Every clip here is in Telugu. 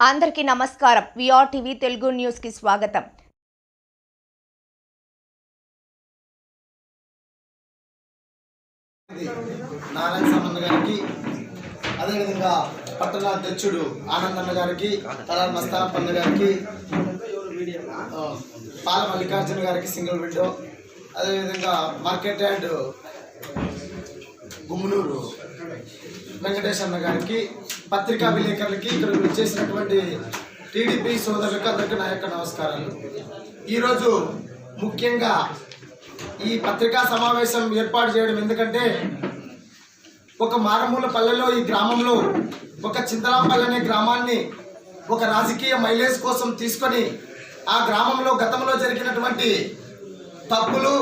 అందరికీ నమస్కారం. విఆర్ టీవీ తెలుగు న్యూస్కి స్వాగతం. నారాయణ సంబంధ గారికి అదేవిధంగా పట్టణ అధ్యక్షుడు ఆనందన్న గారికి తలాల్ మస్తానప్పన్న గారికి పాల మల్లికార్జున గారికి సింగిల్ విండో అదేవిధంగా మార్కెట్ యార్డ్ గుమ్మనూరు వెంకటేష్ అన్న గారికి పత్రికా విలేకరులకి ఇక్కడ వచ్చేసినటువంటి టీడీపీ సోదరులకు అందరికీ నా యొక్క నమస్కారాలు. ఈరోజు ముఖ్యంగా ఈ పత్రికా సమావేశం ఏర్పాటు చేయడం ఎందుకంటే ఒక మారుమూల పల్లెలో ఈ గ్రామంలో ఒక చింతలాంపల్లి అనే గ్రామాన్ని ఒక రాజకీయ మైలేజ్ కోసం తీసుకొని ఆ గ్రామంలో గతంలో జరిగినటువంటి తప్పులు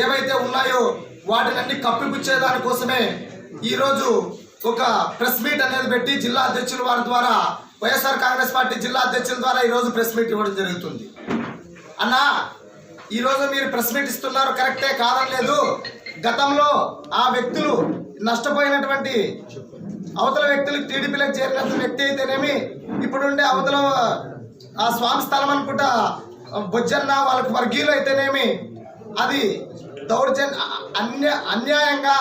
ఏవైతే ఉన్నాయో వాటినన్నీ కప్పిపుచ్చేదానికోసమే ఈరోజు ఒక ప్రెస్ మీట్ అనేది పెట్టి జిల్లా అధ్యక్షుల వారి ద్వారా వైఎస్ఆర్ కాంగ్రెస్ పార్టీ జిల్లా అధ్యక్షుల ద్వారా ఈరోజు ప్రెస్ మీట్ ఇవ్వడం జరుగుతుంది. అన్నా ఈరోజు మీరు ప్రెస్ మీట్ ఇస్తున్నారు కరెక్టే కాదనలేదు గతంలో ఆ వ్యక్తులు నష్టపోయినటువంటి అవతల వ్యక్తులు టీడీపీలకు చేరినటువంటి వ్యక్తి అయితేనేమి ఇప్పుడుండే అవతల ఆ స్వామి స్థలం అనుకుంటా బొజ్జన్న వాళ్ళకి వర్గీయులు అయితేనేమి అది దౌర్జన్ అన్య అన్యాయంగా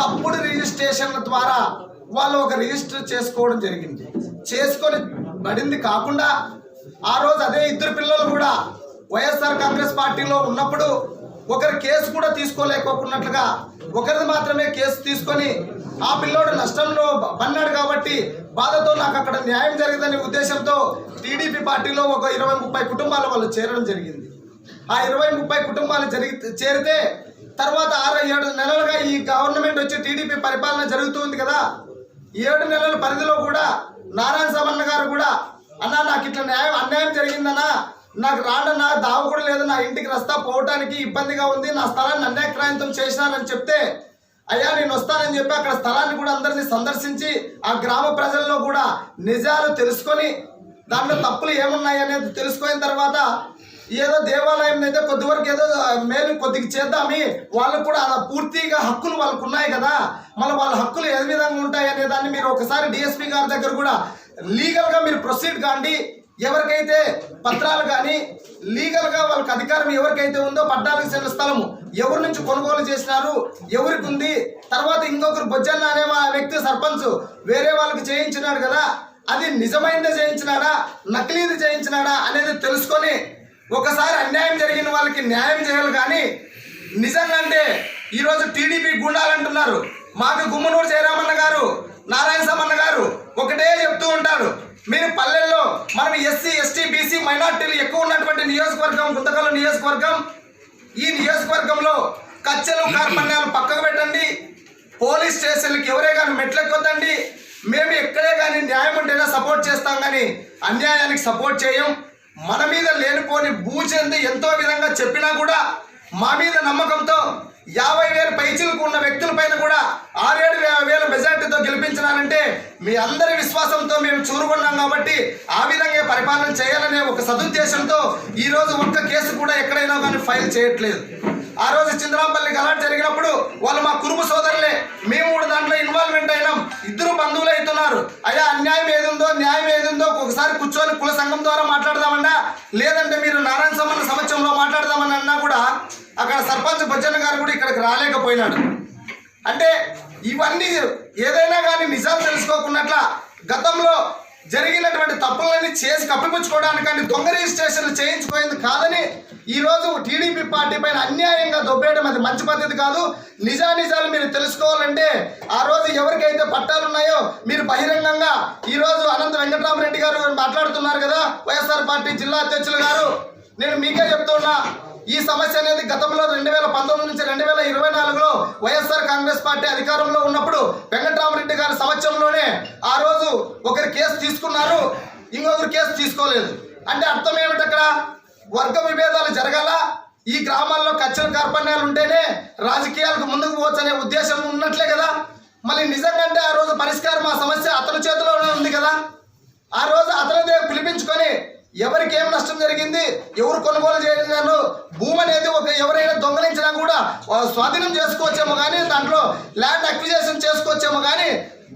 తప్పుడు రిజిస్ట్రేషన్ల ద్వారా వాళ్ళు ఒక రిజిస్టర్ చేసుకోవడం జరిగింది. చేసుకొని పడింది కాకుండా ఆ రోజు అదే ఇద్దరు పిల్లలు కూడా వైఎస్ఆర్ కాంగ్రెస్ పార్టీలో ఉన్నప్పుడు ఒకరి కేసు కూడా తీసుకోలేకపోకున్నట్లుగా ఒకరిది మాత్రమే కేసు తీసుకొని ఆ పిల్లోడు నష్టంలో పన్నాడు కాబట్టి బాధతో నాకు అక్కడ న్యాయం జరిగిందనే ఉద్దేశంతో టీడీపీ పార్టీలో ఒక ఇరవై ముప్పై కుటుంబాల వాళ్ళు చేరడం జరిగింది. ఆ ఇరవై ముప్పై కుటుంబాలు జరిగి చేరితే తర్వాత ఆరు ఏడు నెలలుగా ఈ గవర్నమెంట్ వచ్చి టీడీపీ పరిపాలన జరుగుతుంది కదా. ఏడు నెలల పరిధిలో కూడా నారాయణ సమన్న గారు కూడా అన్నా నాకు ఇట్లా న్యాయం అన్యాయం జరిగిందన్నా నాకు రాడన్నా దావు కూడా లేదు నా ఇంటికి రస్తా పోవటానికి ఇబ్బందిగా ఉంది నా స్థలాన్ని అన్యాక్రాంతం చేసినానని చెప్తే అయ్యా నేను వస్తానని చెప్పి అక్కడ స్థలాన్ని కూడా అందరినీ సందర్శించి ఆ గ్రామ ప్రజల్లో కూడా నిజాలు తెలుసుకొని దాంట్లో తప్పులు ఏమున్నాయి అనేది తెలుసుకున్న తర్వాత ఏదో దేవాలయం అయితే కొద్ది వరకు ఏదో మేలు కొద్దిగా చేద్దామి. వాళ్ళకు కూడా అలా పూర్తిగా హక్కులు వాళ్ళకు ఉన్నాయి కదా. మళ్ళీ వాళ్ళ హక్కులు ఏ విధంగా ఉంటాయి అనే దాన్ని మీరు ఒకసారి డిఎస్పీ గారి దగ్గర కూడా లీగల్గా మీరు ప్రొసీడ్ కాండి. ఎవరికైతే పత్రాలు కానీ లీగల్గా వాళ్ళకి అధికారం ఎవరికైతే ఉందో పట్టాలకు చెందిన స్థలము ఎవరి నుంచి కొనుగోలు చేసినారు ఎవరికి ఉంది. తర్వాత ఇంకొకరు బొజ్జన్న అనే వ్యక్తి సర్పంచ్ వేరే వాళ్ళకి చేయించినాడు కదా. అది నిజమైనది చేయించినాడా? నకిలీది చేయించినాడా? అనేది తెలుసుకొని ఒకసారి అన్యాయం జరిగిన వాళ్ళకి న్యాయం చేయాలి కానీ నిజంగా అంటే ఈరోజు టీడీపీ గుండాలంటున్నారు మాకు గుమ్మనూరు జయరామన్న గారు నారాయణ సమన్న గారు ఒకటే చెప్తూ ఉంటారు. మీరు పల్లెల్లో మనం ఎస్సీ ఎస్టీ బీసీ మైనార్టీలు ఎక్కువ ఉన్నటువంటి నియోజకవర్గం గుంతకల్లు నియోజకవర్గం ఈ నియోజకవర్గంలో కచ్చలు కార్పణ్యాలు పక్కకు పెట్టండి. పోలీస్ స్టేషన్లకు ఎవరే కానీ మెట్లెక్కొద్దండి. మేము ఎక్కడే కానీ న్యాయం ఉంటేనే సపోర్ట్ చేస్తాం కానీ అన్యాయానికి సపోర్ట్ చేయం. మన మీద లేనిపోని భూచెంది ఎంతో విధంగా చెప్పినా కూడా మా మీద నమ్మకంతో యాభై వేల పైచీలకు ఉన్న వ్యక్తుల పైన కూడా ఆరేడు వేల మెజార్టీతో గెలిపించినారంటే మీ అందరి విశ్వాసంతో మేము చూరుకున్నాం కాబట్టి ఆ విధంగా పరిపాలన చేయాలనే ఒక సదుద్దేశంతో ఈరోజు ఒక్క కేసు కూడా ఎక్కడైనా కానీ ఫైల్ చేయట్లేదు. ఆ రోజు చంద్రాంపల్లి గలాట్ జరిగినప్పుడు వాళ్ళు మా కురుబు సోదరులే మేము కూడా దాంట్లో ఇన్వాల్వ్మెంట్ అయినాం. ఇద్దరు బంధువులు అవుతున్నారు. అయ్యా అన్యాయం ఏదుందో న్యాయం ఏదుందో ఒకసారి కూర్చొని కుల సంఘం ద్వారా మాట్లాడదామన్నా లేదంటే మీరు నారాయణ సమన్న సమక్షంలో మాట్లాడదామని అన్నా కూడా అక్కడ సర్పంచ్ బొజ్జన్న గారు కూడా ఇక్కడికి రాలేకపోయినాడు. అంటే ఇవన్నీ ఏదైనా కానీ నిజాలు తెలుసుకోకున్నట్ల గతంలో జరిగినటువంటి తప్పులన్నీ చేసి కప్పిపుచ్చుకోవడానికంటే దొంగ రిజిస్ట్రేషన్లు చేయించుకోయింది కాదని ఈరోజు టీడీపీ పార్టీ పైన అన్యాయంగా దొబ్బేయడం అది మంచి పద్ధతి కాదు. నిజానిజాలు మీరు తెలుసుకోవాలంటే ఆ రోజు ఎవరికైతే పట్టాలు ఉన్నాయో మీరు బహిరంగంగా ఈరోజు అనంత వెంకటరామరెడ్డి గారు మాట్లాడుతున్నారు కదా వైఎస్ఆర్ పార్టీ జిల్లా అధ్యక్షులు గారు. నేను మీకే చెప్తున్నా ఈ సమస్య అనేది గతంలో రెండు వేల పంతొమ్మిది నుంచి రెండు వేల ఇరవై నాలుగులో వైఎస్ఆర్ కాంగ్రెస్ పార్టీ అధికారంలో ఉన్నప్పుడు వెంకటరామరెడ్డి గారి సమక్షంలోనే ఆ రోజు ఒకరు కేసు తీసుకున్నారు ఇంకొకరు కేసు తీసుకోలేదు. అంటే అర్థం ఏమిటి అక్కడ? వర్గ విభేదాలు జరగాల? ఈ గ్రామాల్లో కచ్చిన కార్పణ్యాలు ఉంటేనే రాజకీయాలకు ముందుకు పోవచ్చనే ఉద్దేశం ఉన్నట్లే కదా? మళ్ళీ నిజంగా అంటే ఆ రోజు పరిష్కారం ఆ సమస్య అతని చేతిలోనే ఉంది కదా? ఆ రోజు అతనిదే పిలిపించుకొని ఎవరికి ఏం నష్టం జరిగింది? ఎవరు కొనుగోలు చేసినారు భూమి అనేది ఒక ఎవరైనా దొంగలించినా కూడా స్వాధీనం చేసుకోవచ్చేమో కానీ దాంట్లో ల్యాండ్ అక్విజేషన్ చేసుకోవచ్చేమో కానీ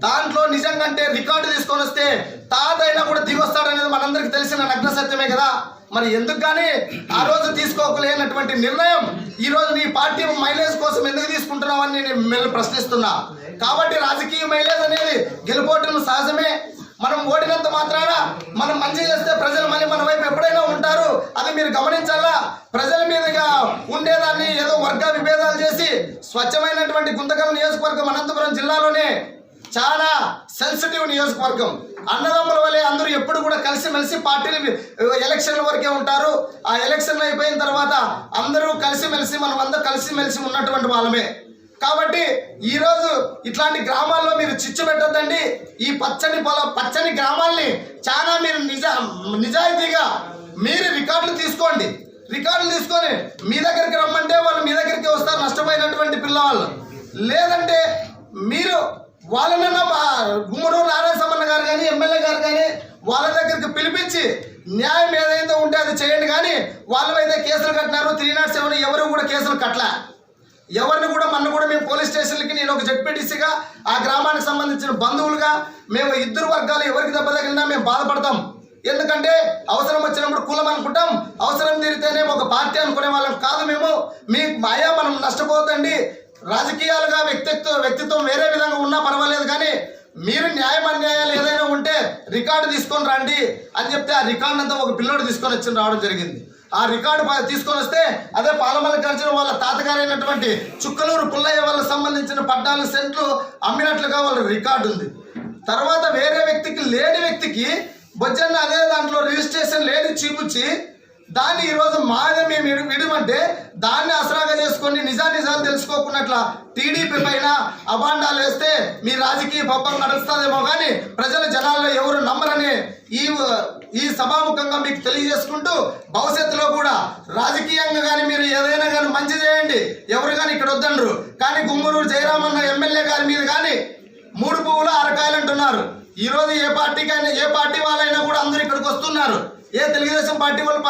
దాంట్లో నిజంగంటే రికార్డు తీసుకొని వస్తే తాత అయినా కూడా దిగొస్తాడనేది మనందరికి తెలిసిన నగ్న సత్యమే కదా. మరి ఎందుకు కానీ ఆ రోజు తీసుకోకలేనటువంటి నిర్ణయం ఈ రోజు నీ పార్టీ మైలేజ్ కోసం ఎందుకు తీసుకుంటున్నావని నేను మిమ్మల్ని ప్రశ్నిస్తున్నా. కాబట్టి రాజకీయ మైలేజ్ అనేది గెలుపోవటం సహజమే. మనం ఓడినంత మాత్రాన మనం మంచి చేస్తే ప్రజలు మళ్ళీ మన వైపు ఎప్పుడైనా ఉంటారు. అది మీరు గమనించాలా? ప్రజల మీదుగా ఉండేదాన్ని ఏదో వర్గ విభేదాలు చేసి స్వచ్ఛమైనటువంటి గుంతకల్ నియోజకవర్గం అనంతపురం జిల్లాలోనే చాలా సెన్సిటివ్ నియోజకవర్గం. అన్నదమ్ముల వలె అందరూ ఎప్పుడు కూడా కలిసిమెలిసి పార్టీలు ఎలక్షన్ల వరకే ఉంటారు. ఆ ఎలక్షన్లు అయిపోయిన తర్వాత అందరూ కలిసిమెలిసి మనం అందరూ కలిసిమెలిసి ఉన్నటువంటి వాళ్ళమే. కాబట్టి ఈరోజు ఇట్లాంటి గ్రామాల్లో మీరు చిచ్చు పెట్టద్దండి. ఈ పచ్చని పొల పచ్చని గ్రామాల్ని చాలా మీరు నిజ నిజాయితీగా మీరు రికార్డులు తీసుకోండి. రికార్డులు తీసుకొని మీ దగ్గరికి రమ్మంటే వాళ్ళు మీ దగ్గరికి వస్తారు నష్టమైనటువంటి పిల్లవాళ్ళు. లేదంటే మీరు వాళ్ళనన్నా గుమ్మడు నారాయణ గారు కానీ ఎమ్మెల్యే గారు కానీ వాళ్ళ దగ్గరికి పిలిపించి న్యాయం ఏదైతే ఉంటే అది చేయండి. కానీ వాళ్ళమైతే కేసులు కట్టినారు త్రీ నాట్ సెవెన్ ఎవరు కూడా కేసులు కట్టలే. ఎవరిని కూడా మన కూడా మేము పోలీస్ స్టేషన్లకి నేను ఒక జడ్పీటీసీగా ఆ గ్రామానికి సంబంధించిన బంధువులుగా మేము ఇద్దరు వర్గాలు ఎవరికి దెబ్బ తగిలినా మేము బాధపడతాం. ఎందుకంటే అవసరం వచ్చినప్పుడు కులం అనుకుంటాం అవసరం తీరితేనే ఒక పార్టీ అనుకునే వాళ్ళం కాదు మేము. మీ మాయా మనం నష్టపోతండి. రాజకీయాలుగా వ్యక్తిత్వం వ్యక్తిత్వం వేరే విధంగా ఉన్నా పర్వాలేదు కానీ మీరు న్యాయం అన్యాయాలు ఏదైనా ఉంటే రికార్డు తీసుకొని రండి అని చెప్తే ఆ రికార్డు అంతా ఒక పిల్లోడు తీసుకొని వచ్చి రావడం జరిగింది. ఆ రికార్డు ప- తీసుకొని వస్తే అదే పాలమల్లికార్జున వాళ్ళ తాతగారైనటువంటి చుక్కలూరు పుల్లయ్య వాళ్ళకి సంబంధించిన పద్నాలుగు సెంట్లు అమ్మినట్లుగా వాళ్ళ రికార్డు ఉంది. తర్వాత వేరే వ్యక్తికి లేని వ్యక్తికి బొజ్జన్న అదే దాంట్లో రిజిస్ట్రేషన్ లేని చూపించి దాన్ని ఈరోజు మాదే మేము విడమంటే దాన్ని అసరాగా చేసుకొని నిజా నిజాలు తెలుసుకోకున్నట్ల టీడీపీ పైన అభాండాలు వేస్తే మీ రాజకీయ పబ్బం నడుస్తుందేమో కానీ ప్రజల జనాల్లో ఎవరు నమ్మరని ఈ ఈ సభాముఖంగా మీకు తెలియజేసుకుంటూ భవిష్యత్తులో కూడా రాజకీయంగా కానీ మీరు ఏదైనా కానీ మంచి చేయండి. ఎవరు కానీ ఇక్కడ వద్దనరు. కానీ గుమ్మూరు జయరామన్న ఎమ్మెల్యే గారి మీద కానీ మూడు పువ్వులు అరకాయలు అంటున్నారు. ఈరోజు ఏ పార్టీకైనా ఏ పార్టీ వాళ్ళైనా కూడా అందరూ ఇక్కడికి వస్తున్నారు. ఏ తెలుగుదేశం పార్టీ వాళ్ళు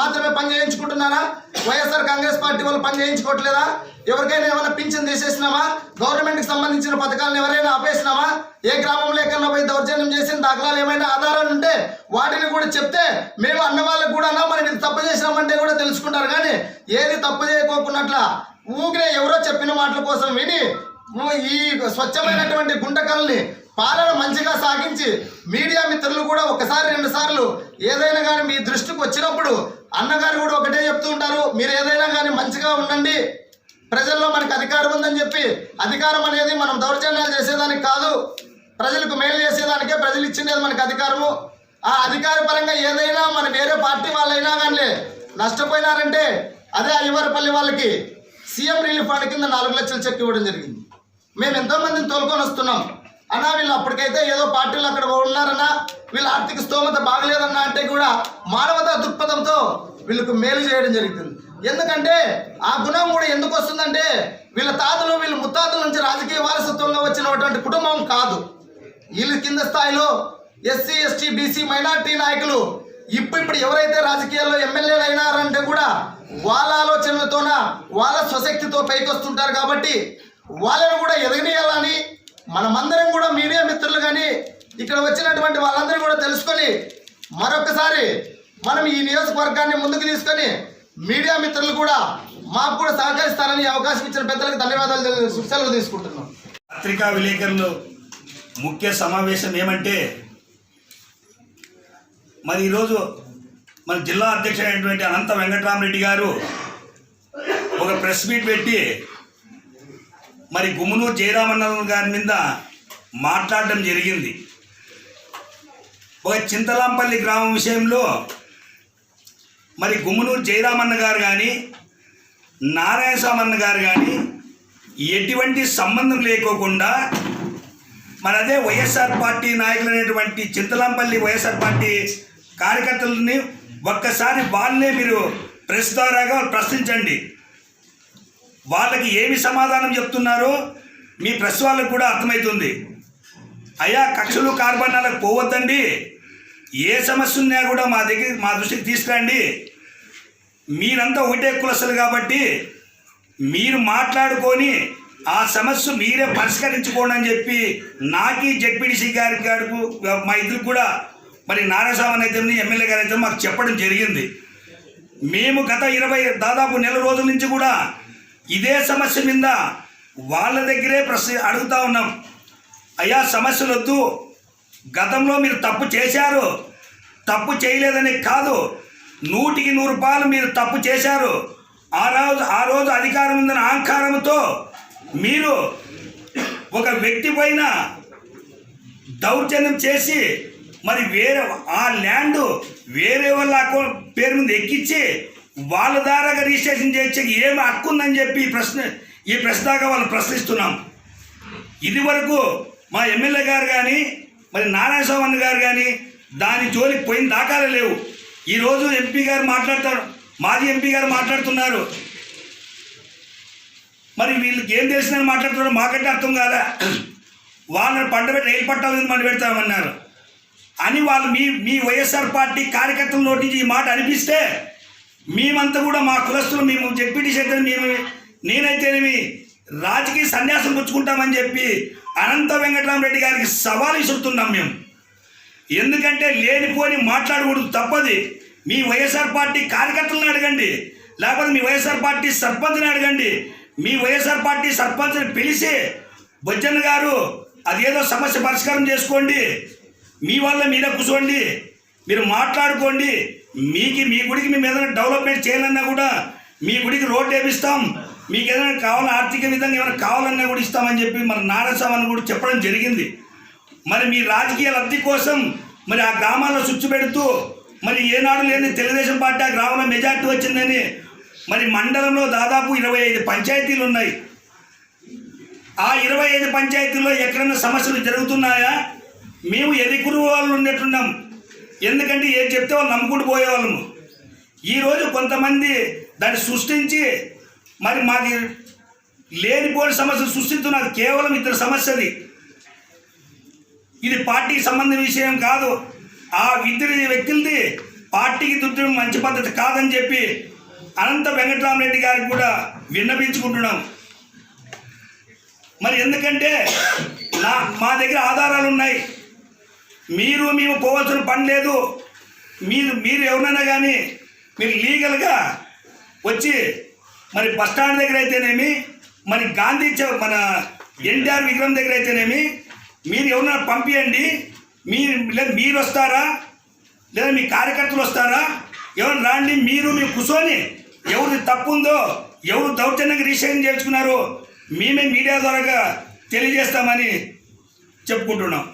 మాత్రమే పని చేయించుకుంటున్నారా? వైఎస్ఆర్ కాంగ్రెస్ పార్టీ వాళ్ళు పని చేయించుకోవట్లేదా? ఎవరికైనా ఏమైనా పింఛన్ తీసేసినామా గవర్నమెంట్కి సంబంధించిన పథకాలను ఎవరైనా ఆపేసినామా ఏ గ్రామంలో ఎక్కడన్నా పోయి దౌర్జన్యం చేసిన దాఖలాలు ఏమైనా ఆధారాలు ఉంటే వాటిని కూడా చెప్తే మేము అన్న వాళ్ళకు కూడా మనం ఇది తప్పు చేసినామంటే కూడా తెలుసుకుంటారు. కానీ ఏది తప్పు చేయకోకున్నట్ల ఊగినే ఎవరో చెప్పిన మాటల కోసం విని ఈ స్వచ్ఛమైనటువంటి గుంటకల్ని పాలన మంచిగా సాగించి మీడియా మిత్రులు కూడా ఒకసారి రెండు సార్లు ఏదైనా కానీ మీ దృష్టికి వచ్చినప్పుడు అన్నగారు కూడా ఒకటే చెప్తూ ఉంటారు మీరు ఏదైనా కానీ మంచిగా ఉండండి. ప్రజల్లో మనకు అధికారం ఉందని చెప్పి అధికారం అనేది మనం దౌర్జన్యాలు చేసేదానికి కాదు. ప్రజలకు మేలు చేసేదానికే ప్రజలు ఇచ్చిండేది మనకు అధికారము. ఆ అధికార పరంగా ఏదైనా మన వేరే పార్టీ వాళ్ళైనా కానీ నష్టపోయినారంటే అదే అయ్యవారిపల్లి వాళ్ళకి సీఎం రిలీఫ్ ఫండ్ కింద నాలుగు లక్షల చెక్ ఇవ్వడం జరిగింది. మేము ఎంతోమందిని తోలుకొని వస్తున్నాం. అన్నా వీళ్ళు అప్పటికైతే ఏదో పార్టీలు అక్కడ ఉన్నారన్నా వీళ్ళ ఆర్థిక స్తోమత బాగలేదన్నా అంటే కూడా మానవతా దృక్పథంతో వీళ్ళకు మేలు చేయడం జరుగుతుంది. ఎందుకంటే ఆ గుణం కూడా ఎందుకు వస్తుందంటే వీళ్ళ తాతలు వీళ్ళ ముత్తాతల నుంచి రాజకీయ వారసత్వంగా వచ్చినటువంటి కుటుంబం కాదు. వీళ్ళ కింద స్థాయిలో ఎస్సీ ఎస్టీ బీసీ మైనార్టీ నాయకులు ఇప్పుడు ఇప్పుడు ఎవరైతే రాజకీయాల్లో ఎమ్మెల్యేలు అయినారంటే కూడా వాళ్ళ ఆలోచనలతోన వాళ్ళ స్వశక్తితో పైకి వస్తుంటారు కాబట్టి వాళ్ళని కూడా ఎదగనీయాలని మనమందరం కూడా మీడియా మిత్రులు కానీ ఇక్కడ వచ్చినటువంటి వాళ్ళందరూ కూడా తెలుసుకొని మరొకసారి మనం ఈ నియోజకవర్గాన్ని ముందుకు తీసుకొని మీడియా మిత్రులు కూడా మాకు కూడా సహకరిస్తారని అవకాశం ఇచ్చిన పెద్దలకు ధన్యవాదాలు తెలు- సెలవు తీసుకుంటున్నాం. పత్రికా విలేకరులు ముఖ్య సమావేశం ఏమంటే మరి ఈరోజు మన జిల్లా అధ్యక్షుడైనటువంటి అనంత వెంకటరామరెడ్డి గారు ఒక ప్రెస్ మీట్ పెట్టి మరి గుమ్మనూరు జయరామన్న గారి మీద మాట్లాడడం జరిగింది. ఒక చింతలాంపల్లి గ్రామం విషయంలో మరి గుమ్మనూరు జయరామన్న గారు కానీ నారాయణస్వామన్న గారు కానీ ఎటువంటి సంబంధం లేకోకుండా మరి అదే వైఎస్ఆర్ పార్టీ నాయకులైనటువంటి చింతలాంపల్లి వైఎస్ఆర్ పార్టీ కార్యకర్తలని ఒక్కసారి వాళ్ళనే మీరు ప్రెస్ ద్వారాగా ప్రశ్నించండి. వాళ్ళకి ఏమి సమాధానం చెప్తున్నారో మీ ప్రెస్ వాళ్ళకు కూడా అర్థమవుతుంది. అయ్యా కక్షలు కార్బన్నాలకు పోవద్దండి. ఏ సమస్య ఉన్నా కూడా మా దగ్గర మా దృష్టికి తీసుకురండి. మీరంతా ఒకటే కులసలు కాబట్టి మీరు మాట్లాడుకొని ఆ సమస్య మీరే పరిష్కరించుకోండి అని చెప్పి నాకి జడ్పీడీసీ గారి గారికి మా ఇద్దరు కూడా మరి నారాయణస్వామి అయితే ఎమ్మెల్యే గారు అయితే మాకు చెప్పడం జరిగింది. మేము గత ఇరవై దాదాపు నెల రోజుల నుంచి కూడా ఇదే సమస్య మీద వాళ్ళ దగ్గరే ప్రశ్న అడుగుతా ఉన్నాం. అయ్యా సమస్యలు వద్దు. గతంలో మీరు తప్పు చేశారు. తప్పు చేయలేదని కాదు. నూటికి నూరు రూపాయలు మీరు తప్పు చేశారు. ఆ రోజు ఆ రోజు అధికారం ఉందని అహంకారంతో మీరు ఒక వ్యక్తి పైన దౌర్జన్యం చేసి మరి వేరే ఆ ల్యాండ్ వేరే వాళ్ళ అకౌంట్ పేరు మీద ఎక్కించి వాళ్ళ ద్వారాగా రిజిస్ట్రేషన్ చేసే ఏమి హక్కు ఉందని చెప్పి ఈ ప్రశ్న ఈ ప్రశ్నగా వాళ్ళు ప్రశ్నిస్తున్నాం. ఇది వరకు మా ఎమ్మెల్యే గారు కానీ మరి నారాయణ స్వామి గారు కానీ దాని జోలికి పోయిన దాఖలు లేవు. ఈరోజు ఎంపీ గారు మాట్లాడతారు. మాజీ ఎంపీ గారు మాట్లాడుతున్నారు. మరి వీళ్ళకి ఏం తెలిసిందని మాట్లాడుతున్నారో మాకంటే అర్థం కాదా వాళ్ళని పండబెట్టి రైలు పట్టాల మీద మనం పెడతామన్నారు. అని వాళ్ళు మీ మీ వైఎస్ఆర్ పార్టీ కార్యకర్తల నోటి ఈ మాట అనిపిస్తే మేమంతా కూడా మా కులస్తులు మేము జెడ్పీటీ చేద్దాం మేము నేనైతేనేమి రాజకీయ సన్యాసం పుచ్చుకుంటామని చెప్పి అనంత వెంకటరామరెడ్డి గారికి సవాల్ ఇస్తున్నాం మేము. ఎందుకంటే లేనిపోని మాట్లాడకూడదు తప్పది. మీ వైఎస్ఆర్ పార్టీ కార్యకర్తలను అడగండి. లేకపోతే మీ వైఎస్ఆర్ పార్టీ సర్పంచ్ని అడగండి. మీ వైఎస్ఆర్ పార్టీ సర్పంచ్ని పిలిచి బొజ్జన్న గారు అదేదో సమస్య పరిష్కారం చేసుకోండి. మీ వల్ల మీరే కూర్చోండి. మీరు మాట్లాడుకోండి. మీకు మీ గుడికి మేము ఏదైనా డెవలప్మెంట్ చేయాలన్నా కూడా మీ గుడికి రోడ్డు వేపిస్తాం. మీకు ఏదైనా కావాలన్నా ఆర్థిక విధంగా ఏమైనా కావాలన్నా కూడా ఇస్తామని చెప్పి మన నారాసామని కూడా చెప్పడం జరిగింది. మరి మీ రాజకీయ లబ్ధి కోసం మరి ఆ గ్రామాల్లో చుచ్చు పెడుతూ మరి ఏనాడు లేని తెలుగుదేశం పార్టీ ఆ గ్రామంలో మెజార్టీ వచ్చిందని మరి మండలంలో దాదాపు ఇరవై ఐదు పంచాయతీలు ఉన్నాయి. ఆ ఇరవై ఐదు పంచాయతీల్లో ఎక్కడైనా సమస్యలు జరుగుతున్నాయా? మేము ఎదిగురు వాళ్ళు ఉండేట్టున్నాం. ఎందుకంటే ఏం చెప్తే వాళ్ళు నమ్ముకుంటూ పోయేవాళ్ళము. ఈరోజు కొంతమంది దాన్ని సృష్టించి మరి మాకు లేనిపోని సమస్యలు సృష్టిస్తున్నారు కేవలం ఇద్దరు సమస్యది. ఇది పార్టీకి సంబంధించిన విషయం కాదు. ఆ ఇద్దరు వ్యక్తులది పార్టీకి దుద్దడం మంచి పద్ధతి కాదని చెప్పి అనంత వెంకటరామరెడ్డి గారికి కూడా విన్నపించుకుంటున్నాం. మరి ఎందుకంటే నా మా దగ్గర ఆధారాలు ఉన్నాయి. మీరు మేము పోవాల్సిన పని లేదు. మీరు మీరు ఎవరైనా కానీ మీరు లీగల్గా వచ్చి మరి బస్ స్టాండ్ దగ్గర అయితేనేమి మరి గాంధీ చౌ మన ఎన్టీఆర్ విగ్రహం దగ్గర అయితేనేమి మీరు ఎవరైనా పంపించండి మీరు లేదా మీరు వస్తారా లేదా మీ కార్యకర్తలు వస్తారా ఎవరు రాండి మీరు మీరు కూర్చొని ఎవరిది తప్పు ఉందో ఎవరు దౌర్జన్యంగా రిజిస్ట్రేషన్ చేసుకున్నారో మేమే మీడియా ద్వారా తెలియజేస్తామని చెప్పుకుంటున్నాం.